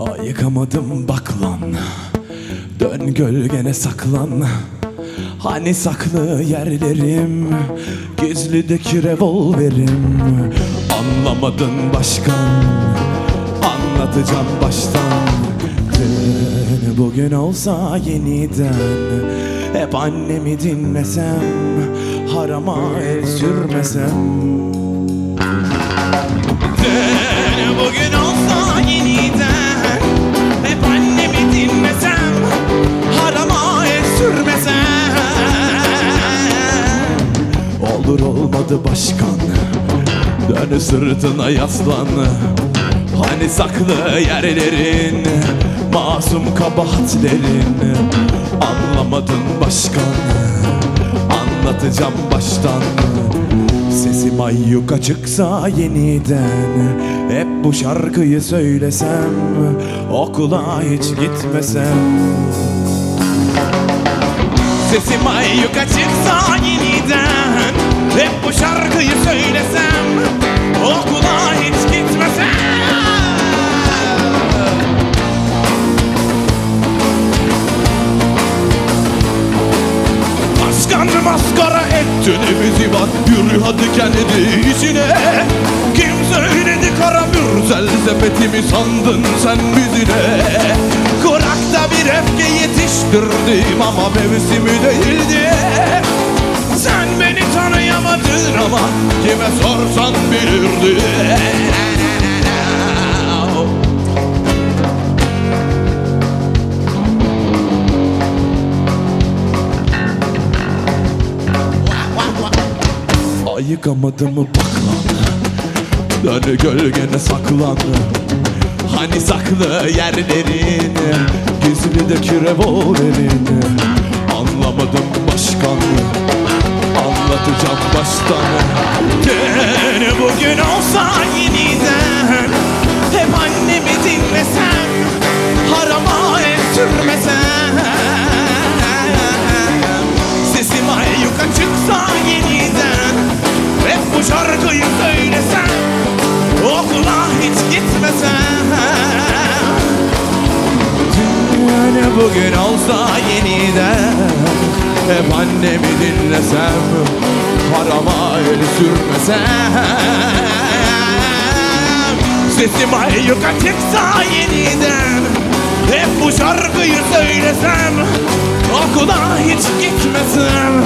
Ayıkamadım bak lan. Dön gölgene saklan. Hani saklı yerlerim? Gizlideki revolverim. Anlamadın başkan. Anlatacağım baştan. Dün bugün olsa yeniden. Hep annemi dinlesem Harama el sürmesem Olur olmadı başkan. Dön sırtına yaslan. Hani saklı yerlerin Masum kabahatlerin. Anlamadın başkan Anlatacağım baştan. Sesim ayyuka çıksa yeniden Hep bu şarkıyı söylesem Okula hiç gitmesem. Sesim ayyuka çıksa yeniden Hep bu şarkıyı söylesem Okula hiç gitmesem. Başkan maskara ettin bizi bak Yürü hadi kendi işine. Kim söyledi kara mürzel sepetimi sandın sen bizine Kurakta bir öfke yetiştirdim ama mevsimi değildi Sen beni tanıyamadın ama kime sorsan bilirdi. Ayıkamadım mı bak lan Dön gölgene saklan. Hani saklı yerlerin? Gizlideki revolverin Anlamadım başkan Anlatacağım baştan. Dün bugün olsa yeniden. Hep annemi dinlesem Harama el sürmesem Sesim ayyuka çıksa yeniden. Hep bu şarkıyı söylesem Okula hiç gitmesem Dün bugün olsa yeniden. Hep annemi dinlesem Harama el sürmesem Sesim ayyuka çıksa yeniden Hep bu şarkıyı söylesem Okula hiç gitmesem